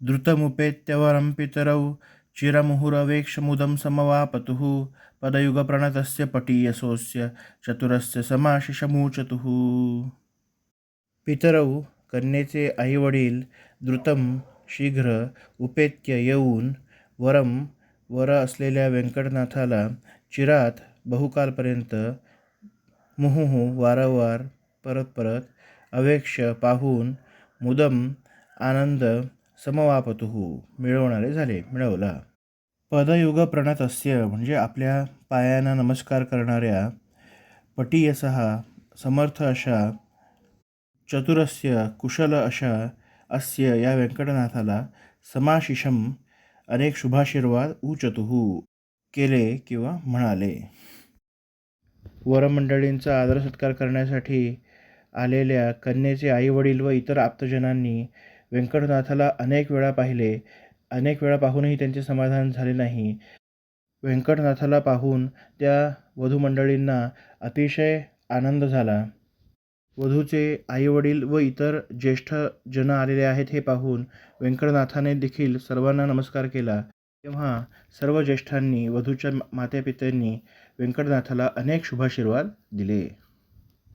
द्रुतमुपेत्यवरं पितरौ चिरमुहुरवेक्षमुदं समवापतुः पदयुगप्रणतस्य पटीयसोऽस्य चतुरस्य समाशिषमूचतुः। पितरौ कन्येचे आईवडील द्रुतम शीघ्र उपेत्य येऊन वरम वर असलेल्या व्यंकटनाथाला चिरात बहुकालपर्यंत मुहुः वारंवार परत परत अवेक्ष पाहून मुदम आनंद समवापतुः मिळवणारे झाले मिळवला. पदयुगप्रणतस्य म्हणजे आपल्या पायांना नमस्कार करणाऱ्या पटीयसहा समर्थ अशा चतुरस्य कुशल अशा अस्य या व्यंकटनाथाला समाशिषम अनेक शुभाशीर्वाद उचतुः केले किंवा म्हणाले. वरमंडळींचा आदर सत्कार करण्यासाठी आलेल्या कन्येचे आईवडील व इतर आप्तजनांनी व्यंकटनाथाला अनेक वेळा पाहिले अनेक वेळा पाहूनही त्यांचे समाधान झाले नाही. व्यंकटनाथाला पाहून त्या वधूमंडळींना अतिशय आनंद झाला. वधूचे आईवडील व इतर ज्येष्ठ जन आलेले आहेत हे पाहून व्यंकटनाथाने देखील सर्वांना नमस्कार केला. तेव्हा सर्व ज्येष्ठांनी वधूच्या मात्यापित्यांनी व्यंकटनाथाला अनेक शुभाशीर्वाद दिले.